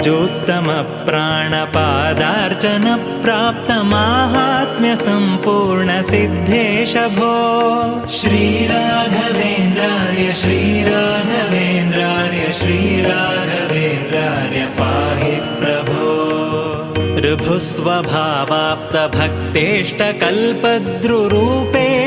ऋजोत्तमप्राणपादार्चनप्राप्तमाहात्म्यसम्पूर्णसिद्धेश भो श्रीराघवेन्द्राय श्रीराघवेन्द्राय श्रीराघवेन्द्राय पाहि प्रभो। ऋभुस्वभावाप्तभक्तेष्टकल्पद्रुरूपेश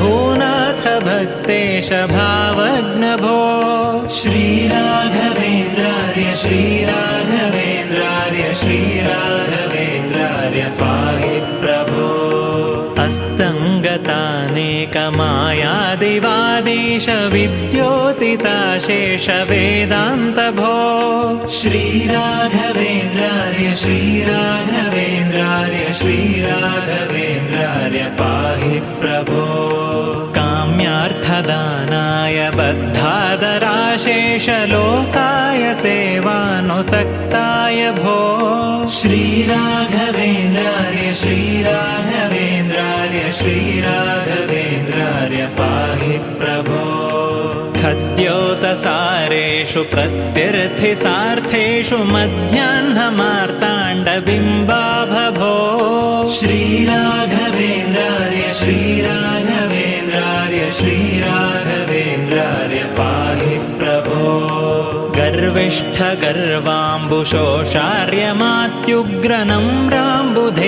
भूनाथ भक्तेश भावग्नभो। श्रीराघवेन्द्राय श्रीराघवेन्द्राय श्रीराघवेन्द्राय अस्तङ्गतानेकमायादिवादीश विद्योतिताशेष वेदान्तभो श्रीराघवेन्द्राय श्रीराघवेन्द्राय श्रीराघवेन्द्राय पाहि प्रभो। काम्यार्थदानाय बद्धादराशेषलोकाय सेवानुसक्ताय भो। श्रीराघवेन्द्रार्य श्रीराघवेन्द्रार्य श्रीराघवेन्द्रार्य पाहि प्रभो। खद्योतसारेषु प्रत्यर्थिसार्थेषु मध्याह्नमार्ताण्डबिम्बाभभो। श्रीराघवेन्द्रार्य श्रीराघवेन्द्रार्य गर्विष्ठगर्वाम्बुशोषार्यमात्युग्रनम्राम्बुधैर्यामिनीनाथ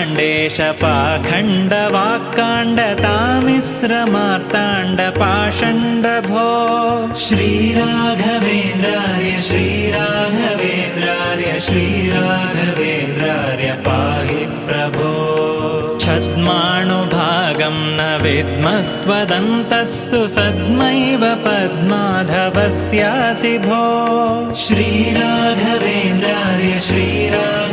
चण्डीशकाण्डेश पाखण्डवाक्काण्डतामिश्रमार्ताण्डपाषण्डभो। श्रीराघवेन्द्रार्य श्रीराघवेन्द्रार्य श्रीराघवेन्द्रार्य पाहि प्रभो। छद्माणुभागं न विद्मस्त्वदन्तः सुसद्मैव पद्माधवस्यासि भो श्रीराघवेन्द्रार्य श्रीराघ